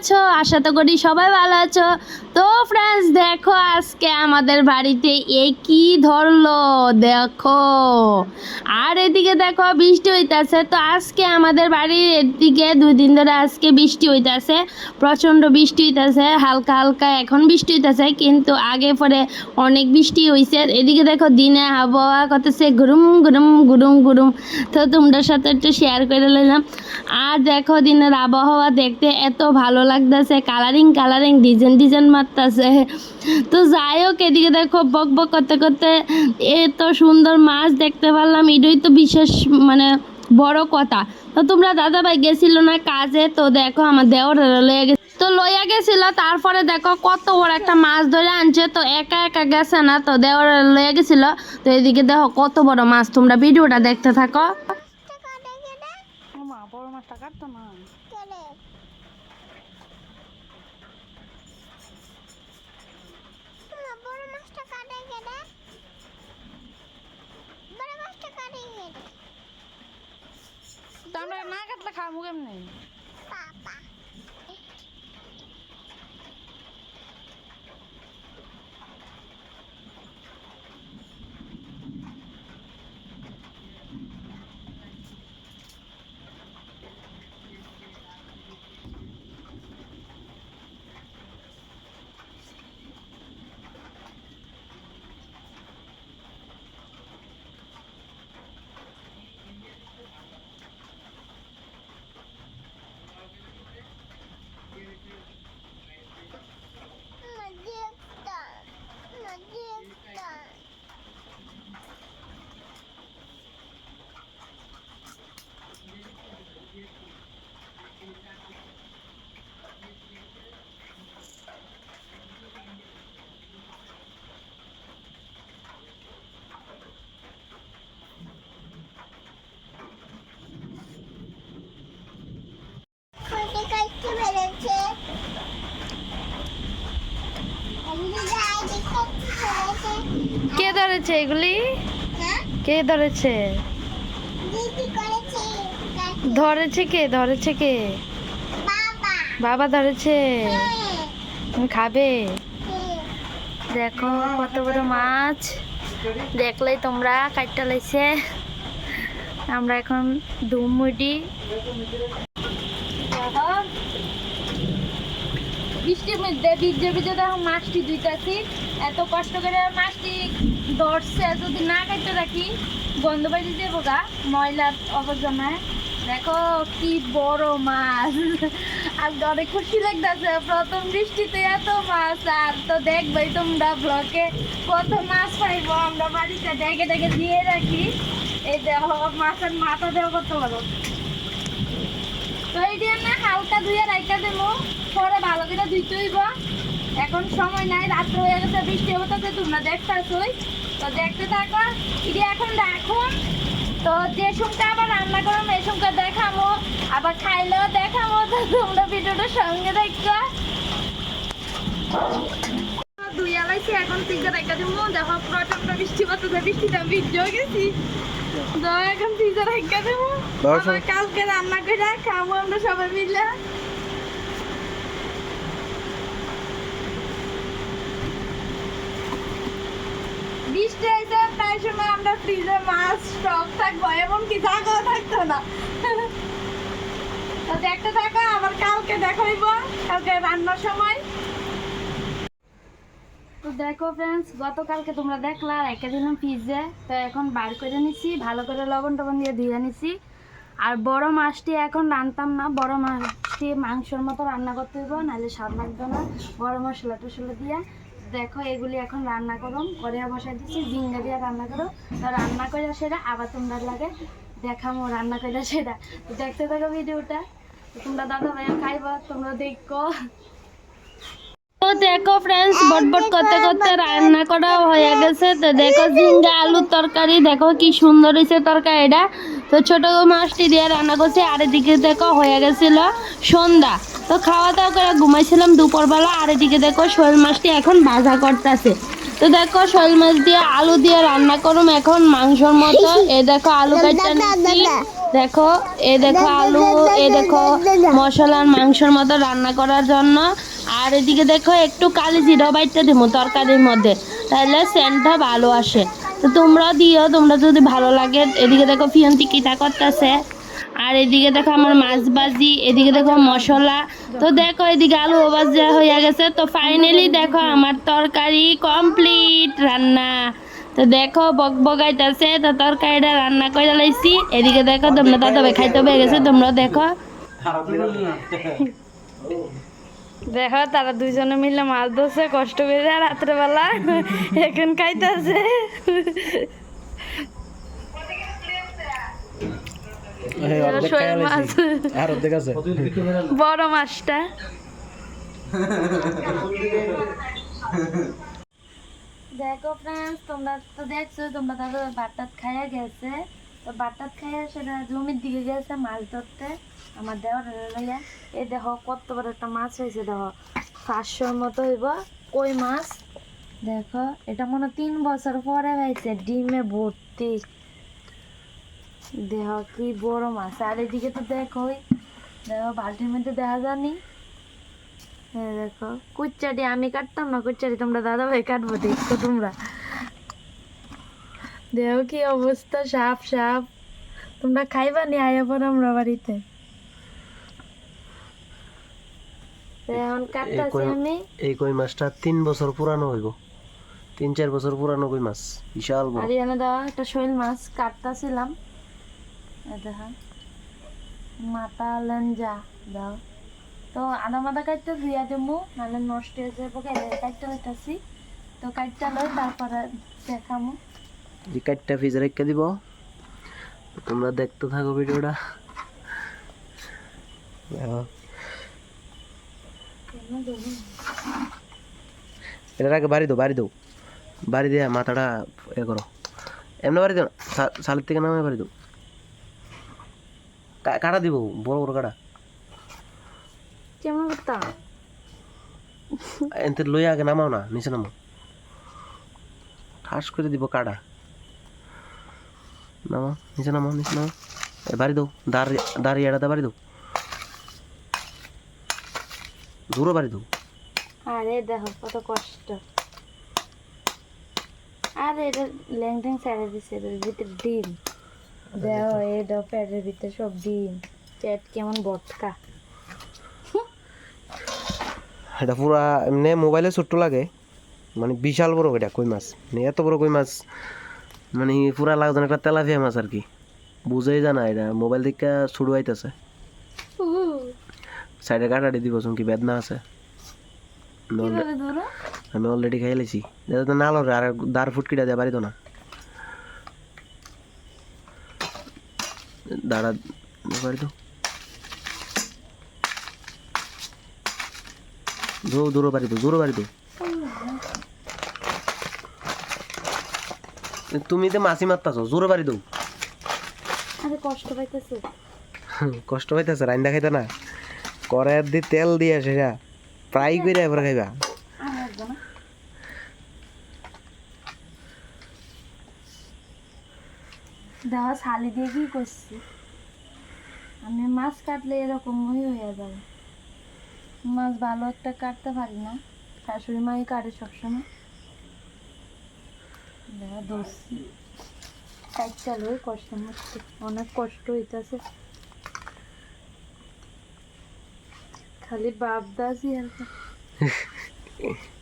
আছো? আশা তো করি সবাই ভালো আছো। তো ফ্রেন্ডস দেখো আজকে আমাদের বাড়িতে এ কি ধরলো? দেখো। আর এদিকে দেখো বৃষ্টি হইতাছে। তো আজকে আমাদের বাড়ির এদিকে দুই দিন ধরে আজকে বৃষ্টি হইতাছে। প্রচণ্ড বৃষ্টি হইতাছে, হালকা হালকা এখন বৃষ্টি হইতাছে, কিন্তু আগে পরে অনেক বৃষ্টি হইছে। এদিকে দেখো দিনে আবহাওয়া করতেছে, গুরুম গুরুম গুরুম গুরুম। তো তোমরা সাথে একটু শেয়ার করে নিলাম আর দেখো দিনের আবহাওয়া দেখতে এত ভালো লাগতেছে কালারিং কালারিং ডিজাইন ডিজাইন মারতেছে। তো যাই হোক, এদিকে দেখো, বক বক করতে করতে এত সুন্দর মাছ দেখতে পারলাম। এটাই তো বিশেষ মানে বড় কথা। তো তোমরা দাদা ভাই গেছিল না কাজে? তো দেখো, আমার দেওয়ার লয়ে গেছে। তো লইয়া গেছিল, তারপরে দেখো, কত বড় একটা মাছ ধরে আনছে। তো একা একা গেছে না, তো দেওয়ার লইয়া গেছিল। তো এদিকে দেখো, কত বড় মাছ। তোমরা ভিডিওটা দেখতে থাকো। বড় মাছটা কাটতো না তো আমরা না কাটলে খাব কেমনি কে ধরেছে এগুলি? কে ধরেছে? ধরেছে কে? ধরেছে কে? বাবা। ধরেছে। তুমি খাবে? দেখো কত বড় মাছ। দেখলেই তোমরা কাটটা লাইছে আমরা এখন ধুম মুটি বৃষ্টির মধ্যে ভিজে ভিজে দেখো মাছটি ধুইতাছি। এত কষ্ট করে মাছটি ধরছে যদি না কাটতে রাখি, গন্ধ বাড়ি দেবো গা ময়লার আবর্জনায় দেখো কি বড় মাছ। আর অনেক খুশি লাগতেছে, প্রথম বৃষ্টিতে এত মাছ, আর তো দেখবাই তোমরা ব্লকে কত মাছ পাইবো, আমরা বাড়িতে ডেকে ডেকে দিয়ে রাখি। এই দেখো, মাছের মাথা দেওয়া করতে পারো। তো এই দিয়ে না হালকা ধুয়ে রাইকা দেবো, পরে ভালো করে ধুইতে হইব। এখন সময় নাই রাত্রে হয়ে গেছে বৃষ্টি হতে তোমরা দেখতেছই। তো দেখতে থাকো। এটি এখন রাখুন তো যে সুমটা আবার রান্না করো এই সুমটা দেখামো আবার খাইলেও দেখামো তো তোমরা ভিডিওটা সঙ্গে দেখো দুই আলাইছি এখন দিব দেখো প্রচণ্ড বৃষ্টি গেছি। তো এখন দেবো কালকে রান্না করে খাব আমরা সবাই মিলে। বৃষ্টি প্রায় সময় আমরা ফ্রিজে মাছ স্টক থাকব এমনকি জায়গাও থাকতো না। তো দেখতে থাকো, আবার কালকে দেখাইব কালকে রান্নার সময়। তো দেখো ফ্রেন্ডস গতকালকে তোমরা দেখলা, রেখে দিলাম ফ্রিজে তো এখন বার করে নিছি, ভালো করে লবণ টবণ দিয়ে ধুয়ে নিছি। আর বড় মাছটি এখন রানতাম না, বড় মাছটি মাংসর মতো রান্না করতে হইব, নাহলে স্বাদ লাগবে না। বড় মশলা টসলা দিয়ে। দেখো, এগুলি এখন রান্না করো। করে বসাই দিচ্ছি জিঙ্গা দিয়ে রান্না করো। রান্না করে সেটা আবার তোমরা লাগে দেখামো রান্না করে সেটা দেখতে থাকো ভিডিওটা। তোমরা দাদা ভাইয়া খাইবা, তোমরা দেখো। দেখো ফ্রেন্ডস বটবট করতে করতে রান্না করা হয়ে গেছে। তো দেখো ঝিঙ্গা আলুর তরকারি, দেখো কি সুন্দর হয়েছে তরকারিটা। তো ছোট মাছটি দিয়ে রান্না করছে, আর এদিকে দেখো হয়ে গেছিল সন্ধ্যা। তো খাওয়া দাওয়া করে ঘুমাইছিলাম দুপুরবেলা, আর এদিকে দেখো শোল মাছটি এখন ভাজা করতেছে। তো দেখো শোল মাছ দিয়ে আলু দিয়ে রান্না করুম, এখন মাংসর মতো। এ দেখো আলু নিচ্ছি দেখো, এ দেখো আলু, এ দেখো মশলার মাংসের মতো রান্না করার জন্য। আর এদিকে দেখো একটু কালি জিরা বাইটটা দিব তরকারির মধ্যে। তাহলে সেন্টটা ভালো আসে। তো তোমরাও দিও তোমরা যদি ভালো লাগে। এদিকে দেখো ফিয়ন্তি কিটা করতেছে। আর এদিকে দেখো আমার মাছ ভাজি এদিকে দেখো মশলা। তো দেখো এদিকে আলু ভাজা হয়ে গেছে। তো ফাইনালি দেখো আমার তরকারি কমপ্লিট রান্না। তো দেখো বক বগাইতেছে তো তরকারিটা রান্না করে লাইছি। এদিকে দেখো তোমরা দাদা খাইতে হয়ে গেছে। তোমরা দেখো। দেখো তারা দুইজনে মিলে মাছ ধরছে কষ্ট করে রাত্রেবেলা এখন খাইতেছে। বড় মাছটা। দেখো ফ্রেন্ডস তোমরা তো দেখছ তোমরা তাদের বাটাত খাইয়া গেছে। জমির দিকে গেছে মাছ ধরতে। আমার দেখো কত বড় একটা মাছ হয়েছে, দেখো। পাঁচশোর মতো হইব। কই মাছ? দেখো, এটা মনে তিন বছর পরে হয়েছে, ডিমে ভর্তি। দেহ কি বড় মাছ। আর এদিকে তো দেখো দেখো বালতির মধ্যে দেখা যায়নি। এই দেখো, কুচ্চাটি আমি কাটতাম না, কুচ্চাটি তোমরা দাদা ভাই কাটবো, দেখো তোমরা। দেখো কি অবস্থা সাপ সাপ। তোমরা খাইবা নি আয়া পর আমরা বাড়িতে? এখন কাটতাছি আমি। এই কই মাছটা তিন বছর পুরানো হইব। তিন চার বছর পুরানো কই মাছ বিশাল বড়। আর এখানে দেওয়া একটা শৈল মাছ কাটতাছিলাম। দেখা মাথা লেঞ্জা দাও। তো আদা মাদা কাটতে ধুইয়া দেবো নাহলে নষ্ট হয়ে যাবে কাটতে হইতাছি। তো কাটতে লই তারপরে দেখামো। যে কাটটা ফ্রিজে রেখে দিব। তোমরা দেখতে থাকো ভিডিওটা। এটার আগে বাড়ি দাও বাড়ি দাও। বাড়ি দিয়ে মাথাটা এ করো। এমনি বাড়ি দাও না, সা- শালের থেকে নামে বাড়ি দাও। কাটা দিব বড় বড় কাটা। কেমন করতাম এনতে লই আগে নামাও না নিচে নামাও। ঠাস করে দিব কাটা। নামাও নিচে নামাও নিচে নামাও এ বাড়ি দাও দাঁড়ি দাঁড়িয়ে এড়াতে বাড়ি দাও। দূরে বাড়ি দাও। আরে দেখো কত কষ্ট। আরে এটা ল্যাংট্যাং সাইডে দিছে এটার ভিতরে ডিম। দেখো এটা প্যাটের ভিতরে সব ডিম। পেট কেমন বটকা। এটা পুরা এমনি মোবাইলে ছোট্ট লাগে। মানে বিশাল বড় এটা কই মাছ? মানে এত বড় কই মাছ? মানে পুরা লাগছে একটা তেলাপিয়া মাছ আর কি। বুঝেই জানা এটা মোবাইল থেকে ছুড়ু আইতেছে। সাইডে কাটাটি দিব কি বেদনা আছে? আমি অলরেডি খাই লেছি। এটা তো নালো আর দাঁড় ফুটকিটা দেওয়া পারি তো না। দাঁড়া পারি তো দূর দূর বাড়ি তো দূর বাড়ি তো তুমি তো মাছি মারতাছো জোরে বাড়ি দৌ আরে কষ্ট পাইতেছে। কষ্ট পাইতেছে রান্দা খাইতে না। কড়াইয়ের দিয়ে তেল দিয়ে সেটা ফ্রাই করে এবার খাইবা। দেখো শালি দিয়ে কি করছি? আমি মাছ কাটলে এরকমই হয়ে যাবে। মাছ ভালো একটা কাটতে পারি না। শাশুড়ি মাই কাটে সবসময়। দেখো ধরছি কাটতে লই কষ্ট মষ্ট অনেক কষ্ট হইতেছে খালি বাপ দাসই আর।